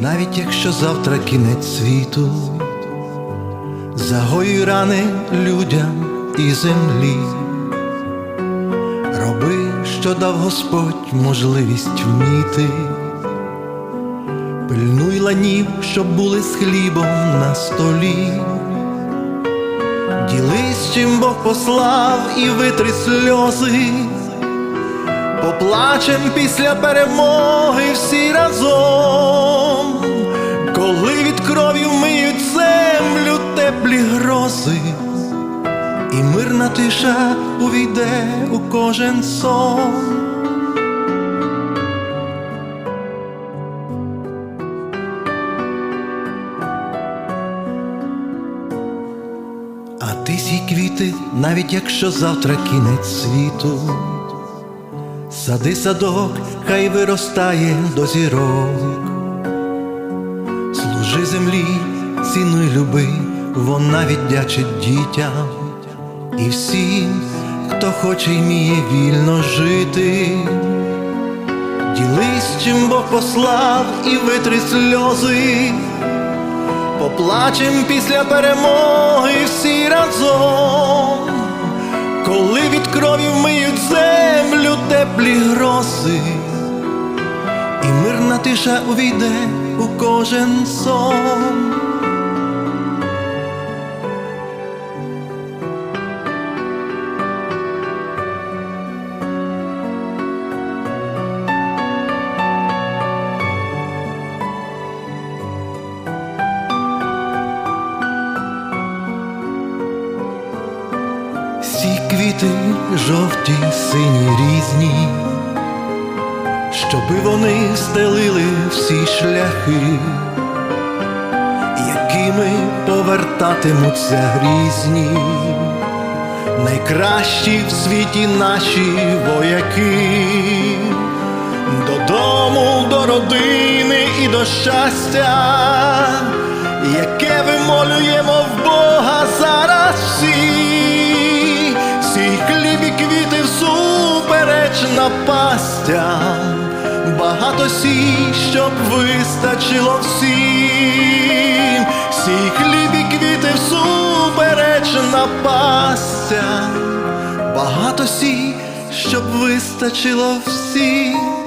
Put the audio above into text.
навіть якщо завтра кінець світу, загоюй рани людям і землі, роби, що дав Господь можливість вміти, пильнуй ланів, щоб були з хлібом на столі. Ділись, чим Бог послав і витри сльози, поплачем після перемоги всі разом, коли від крові вмиють землю теплі грози, і мирна тиша увійде у кожен сон. А ти сій квіти, навіть якщо завтра кінець світу, сади садок, хай виростає до зірок, служи землі, цінуй люби, вона віддячить дітям і всім, хто хоче й вміє вільно жити. Ділись, чим Бог послав і витри сльози. Поплачем після перемоги всі разом, теплі грози, і мирна тиша увійде у кожен сон. Всі квіти жовті, сині різні, щоби вони стелили всі шляхи, якими повертатимуться грізні, найкращі в світі наші вояки, додому, до родини і до щастя, напастям, багато сій, щоб вистачило всім. Сій хліб і квіти всупереч напастям, багато сій, щоб вистачило всім.